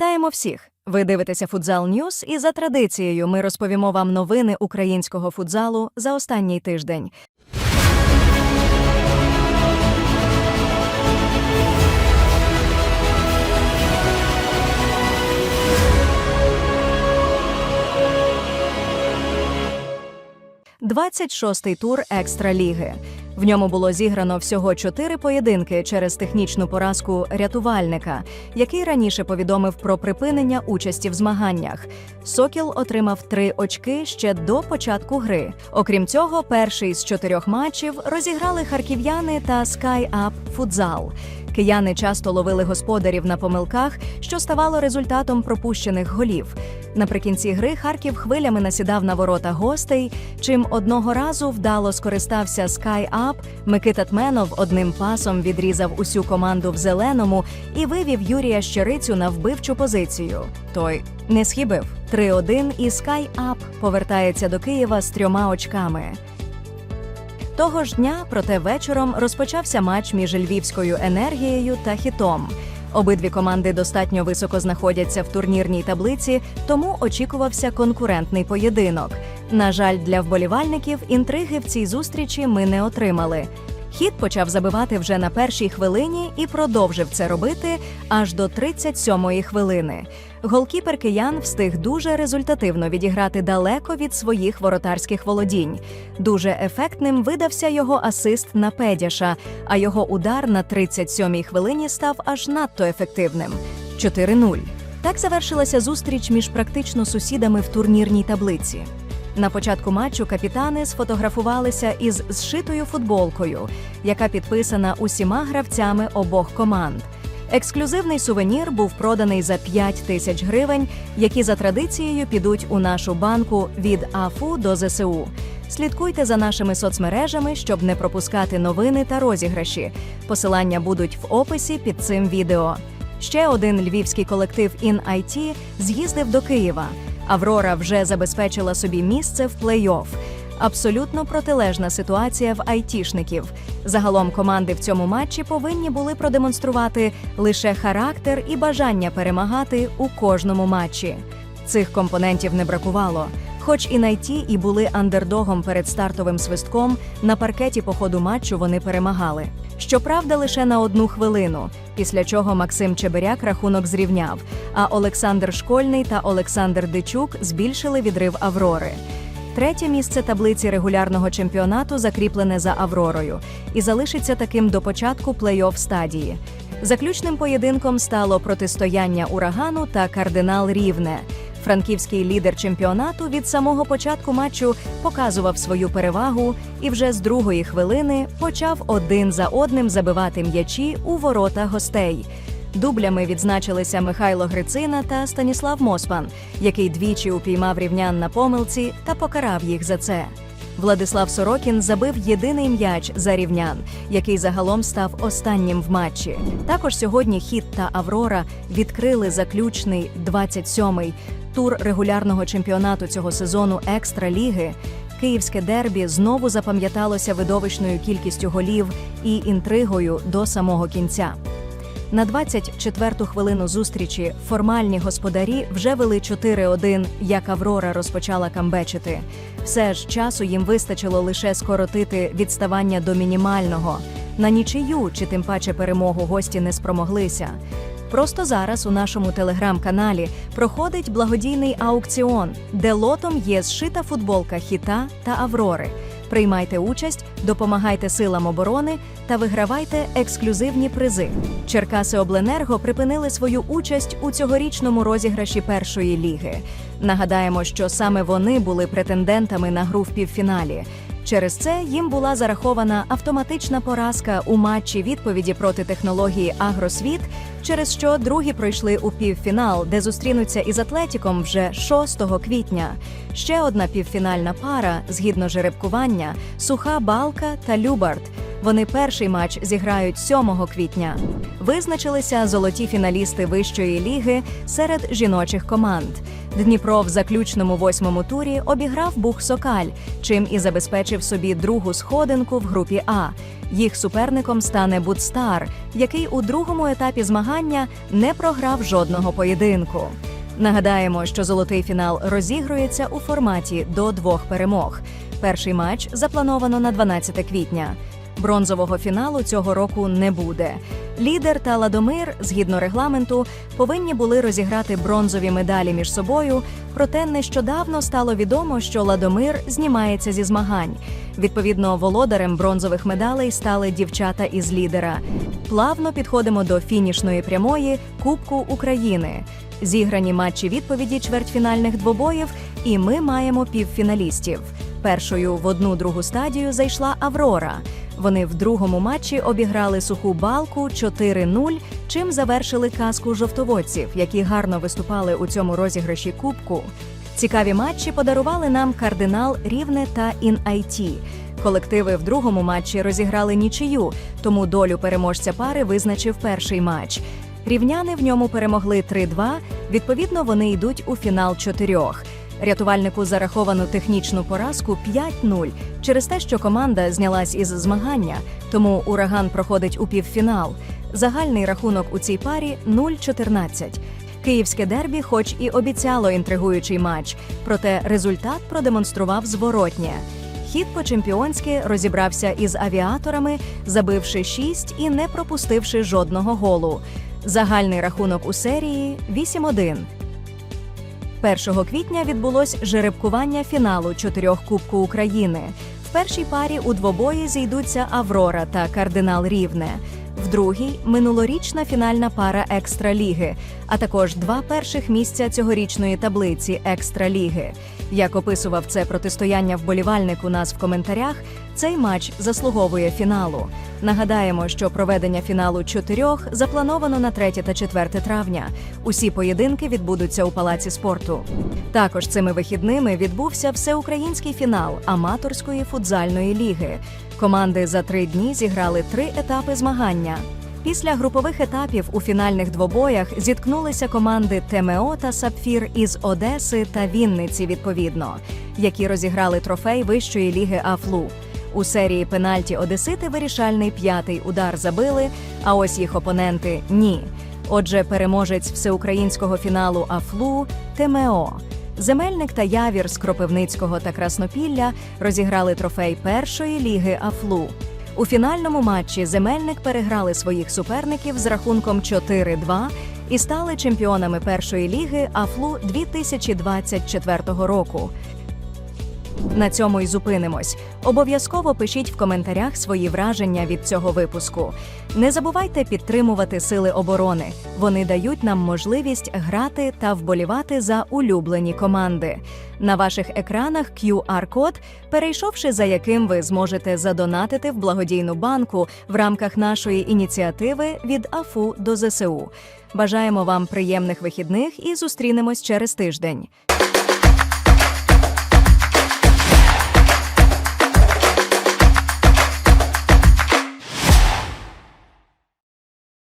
Вітаємо всіх! Ви дивитеся Футзал Ньюс, і за традицією ми розповімо вам новини українського футзалу за останній тиждень. Двадцять шостий тур екстраліги. В ньому було зіграно всього чотири поєдинки через технічну поразку рятувальника, який раніше повідомив про припинення участі в змаганнях. Сокіл отримав три очки ще до початку гри. Окрім цього, перший з чотирьох матчів розіграли харків'яни та Sky Up Футзал. Кияни часто ловили господарів на помилках, що ставало результатом пропущених голів. Наприкінці гри Харків хвилями насідав на ворота гостей, чим одного разу вдало скористався Up. Микита Тменов одним пасом відрізав усю команду в зеленому і вивів Юрія Щерицю на вбивчу позицію. Той не схибив 3-1 і Up повертається до Києва з трьома очками. Того ж дня, проте вечором розпочався матч між львівською енергією та хітом. Обидві команди достатньо високо знаходяться в турнірній таблиці, тому очікувався конкурентний поєдинок. На жаль, для вболівальників інтриги в цій зустрічі ми не отримали. Хіт почав забивати вже на першій хвилині і продовжив це робити аж до 37-ї хвилини. Голкіпер киян встиг дуже результативно відіграти далеко від своїх воротарських володінь. Дуже ефектним видався його асист на Педяша, а його удар на 37-й хвилині став аж надто ефективним 4-0. Так завершилася зустріч між практично сусідами в турнірній таблиці. На початку матчу капітани сфотографувалися із зшитою футболкою, яка підписана усіма гравцями обох команд. Ексклюзивний сувенір був проданий за 5 тисяч гривень, які за традицією підуть у нашу банку від АФУ до ЗСУ. Слідкуйте за нашими соцмережами, щоб не пропускати новини та розіграші. Посилання будуть в описі під цим відео. Ще один львівський колектив InIT з'їздив до Києва. Аврора вже забезпечила собі місце в плей-офф. Абсолютно протилежна ситуація в айтішників. Загалом команди в цьому матчі повинні були продемонструвати лише характер і бажання перемагати у кожному матчі. Цих компонентів не бракувало. Хоч і найті і були андердогом перед стартовим свистком, на паркеті по ходу матчу вони перемагали. Щоправда, лише на одну хвилину, після чого Максим Чебиряк рахунок зрівняв, а Олександр Школьний та Олександр Дичук збільшили відрив Аврори. Третє місце таблиці регулярного чемпіонату закріплене за Авророю і залишиться таким до початку плей-офф стадії. Заключним поєдинком стало протистояння урагану та кардинал Рівне. Франківський лідер чемпіонату від самого початку матчу показував свою перевагу і вже з другої хвилини почав один за одним забивати м'ячі у ворота гостей. Дублями відзначилися Михайло Грицина та Станіслав Мосман, який двічі упіймав рівнян на помилці та покарав їх за це. Владислав Сорокін забив єдиний м'яч за рівнян, який загалом став останнім в матчі. Також сьогодні хіт та Аврора відкрили заключний 27-й тур регулярного чемпіонату цього сезону екстраліги. Київське дербі знову запам'яталося видовищною кількістю голів і інтригою до самого кінця. На 24-ту хвилину зустрічі формальні господарі вже вели 4-1, як Аврора розпочала камбечити. Все ж часу їм вистачило лише скоротити відставання до мінімального. На нічию чи тим паче перемогу гості не спромоглися. Просто зараз у нашому телеграм-каналі проходить благодійний аукціон, де лотом є зшита футболка хіта та Аврори. Приймайте участь, допомагайте силам оборони та вигравайте ексклюзивні призи. Черкаси Обленерго припинили свою участь у цьогорічному розіграші першої ліги. Нагадаємо, що саме вони були претендентами на гру в півфіналі. Через це їм була зарахована автоматична поразка у матчі відповіді проти технології Агросвіт, через що другі пройшли у півфінал, де зустрінуться із Атлетіком вже 6 квітня. Ще одна півфінальна пара, згідно жеребкування, суха балка та Любард. Вони перший матч зіграють 7 квітня. Визначилися золоті фіналісти вищої ліги серед жіночих команд. Дніпро в заключному восьмому турі обіграв Бух Сокаль, чим і забезпечив собі другу сходинку в групі А. Їх суперником стане Будстар, який у другому етапі змагання не програв жодного поєдинку. Нагадаємо, що золотий фінал розігрується у форматі до двох перемог. Перший матч заплановано на 12 квітня. Бронзового фіналу цього року не буде. Лідер та Ладомир, згідно регламенту, повинні були розіграти бронзові медалі між собою. Проте нещодавно стало відомо, що Ладомир знімається зі змагань. Відповідно, володарем бронзових медалей стали дівчата із лідера. Плавно підходимо до фінішної прямої Кубку України. Зіграні матчі відповіді чвертьфінальних двобоїв, і ми маємо півфіналістів. Першою в одну другу стадію зайшла Аврора. Вони в другому матчі обіграли суху балку 4-0, чим завершили казку жовтоводців, які гарно виступали у цьому розіграші кубку. Цікаві матчі подарували нам кардинал Рівне та Ін-Айті. Колективи в другому матчі розіграли нічию, тому долю переможця пари визначив перший матч. Рівняни в ньому перемогли 3-2, відповідно, вони йдуть у фінал чотирьох. Рятувальнику зараховано технічну поразку 5-0 через те, що команда знялась із змагання, тому ураган проходить у півфінал. Загальний рахунок у цій парі 0-14. Київське дербі, хоч і обіцяло інтригуючий матч, проте результат продемонстрував зворотнє. Хід по-чемпіонськи розібрався із авіаторами, забивши 6 і не пропустивши жодного голу. Загальний рахунок у серії 8-1. 1 квітня відбулось жеребкування фіналу чотирьох Кубку України. В першій парі у двобої зійдуться Аврора та Кардинал Рівне. В другій минулорічна фінальна пара Екстраліги, а також два перших місця цьогорічної таблиці Екстраліги. Як описував це протистояння вболівальник у нас в коментарях, цей матч заслуговує фіналу. Нагадаємо, що проведення фіналу чотирьох заплановано на 3 та 4 травня. Усі поєдинки відбудуться у палаці спорту. Також цими вихідними відбувся всеукраїнський фінал аматорської футзальної ліги. Команди за три дні зіграли три етапи змагання. Після групових етапів у фінальних двобоях зіткнулися команди ТМО та Сапфір із Одеси та Вінниці, відповідно, які розіграли трофей вищої ліги АФЛУ. У серії пенальті Одесити вирішальний п'ятий удар забили, а ось їх опоненти ні. Отже, переможець всеукраїнського фіналу АФЛУ ТМО. Земельник та Явір з Кропивницького та Краснопілля розіграли трофей першої ліги АФЛУ. У фінальному матчі земельник переграли своїх суперників з рахунком 4-2 і стали чемпіонами першої ліги АФЛУ 2024 року. На цьому й зупинимось. Обов'язково пишіть в коментарях свої враження від цього випуску. Не забувайте підтримувати сили оборони. Вони дають нам можливість грати та вболівати за улюблені команди. На ваших екранах QR-код, перейшовши за яким ви зможете задонатити в благодійну банку в рамках нашої ініціативи від АФУ до ЗСУ. Бажаємо вам приємних вихідних і зустрінемось через тиждень.